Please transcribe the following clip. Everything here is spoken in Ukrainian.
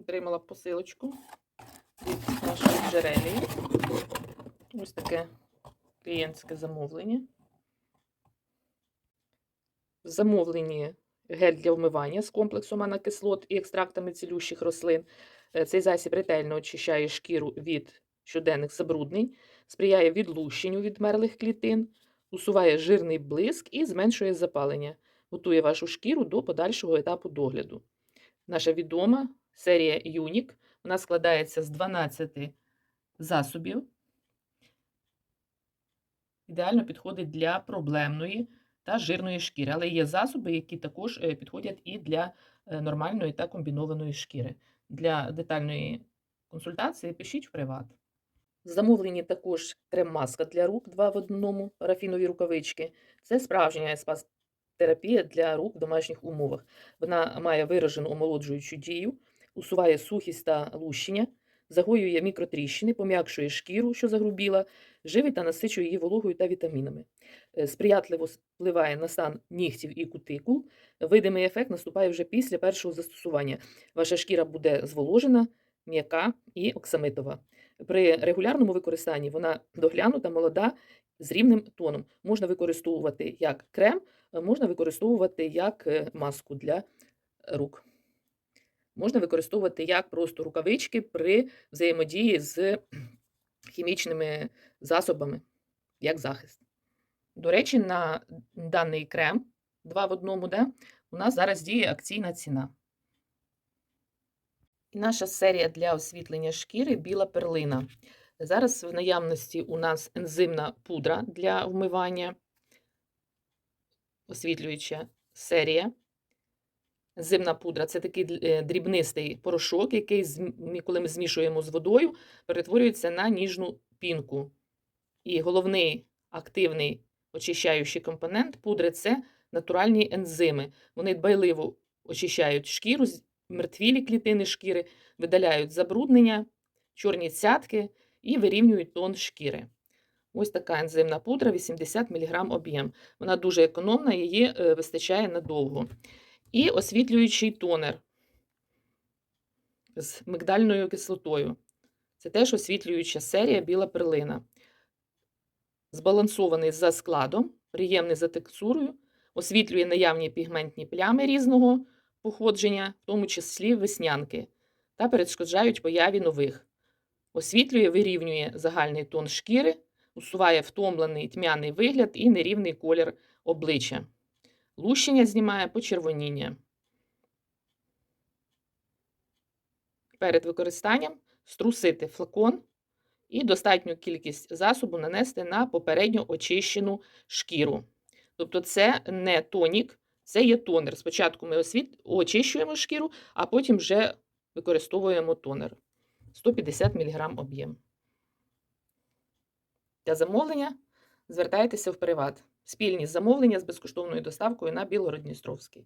Отримала посилочку від нашої джерелії. Ось таке клієнтське замовлення. В замовленні гель для вмивання з комплексом амінокислот і екстрактами цілющих рослин. Е, Цей засіб ретельно очищає шкіру від щоденних забруднень, сприяє відлущенню відмерлих клітин, усуває жирний блиск і зменшує запалення, готує вашу шкіру до подальшого етапу догляду. Наша відома серія Юнік. Вона складається з 12 засобів. Ідеально підходить для проблемної та жирної шкіри, але є засоби, які також е, підходять і для е, нормальної та комбінованої шкіри. Для детальної консультації пишіть в приват. Замовлені також крем-маска для рук 2 в одному, парафінові рукавички. Це справжня спа-терапія для рук в домашніх умовах. Вона має виражену омолоджуючу дію, усуває сухість та лущення, загоює мікротріщини, пом'якшує шкіру, що загрубіла, живить та насичує її вологою та вітамінами. Е, Сприятливо впливає на стан нігтів і кутикул. Видимий ефект наступає вже після першого застосування. Ваша шкіра буде зволожена, м'яка і оксамитова. При регулярному використанні вона доглянута, молода, з рівним тоном. Можна використовувати як крем, можна використовувати як е, маску для рук. Можна використовувати як просто рукавички при взаємодії з хімічними засобами, як захист. До речі, на даний крем 2 в одному, да, у нас зараз діє акційна ціна. І наша серія для освітлення шкіри біла перлина. Зараз в наявності у нас ензимна пудра для вмивання, освітлююча серія. Ензимна пудра це такий е, дрібнистий порошок, який, коли ми змішуємо з водою, перетворюється на ніжну пінку. І головний активний очищаючий компонент пудри це натуральні ензими. Вони дбайливо очищають шкіру, мертвілі клітини шкіри, видаляють забруднення, чорні цятки і вирівнюють тон шкіри. Ось така ензимна пудра, 80 мг об'єм. Вона дуже економна, її е, вистачає надовго. І освітлюючий тонер з мигдальною кислотою. Це теж освітлююча серія біла перлина. Збалансований за складом, приємний за текстурою, освітлює наявні пігментні плями різного походження, в тому числі веснянки, та перешкоджають появі нових. Освітлює, вирівнює загальний тон шкіри, усуває втомлений тьмяний вигляд і нерівний колір обличчя. Лущення знімає почервоніння. Перед використанням струсити флакон і достатню кількість засобу нанести на попередньо очищену шкіру. Тобто це не тонік, це є тонер. Спочатку ми очищуємо шкіру, а потім вже використовуємо тонер. 150 мг об'єм. Для замовлення звертайтеся в приват. Спільні замовлення з безкоштовною доставкою на Білгород-Дністровський.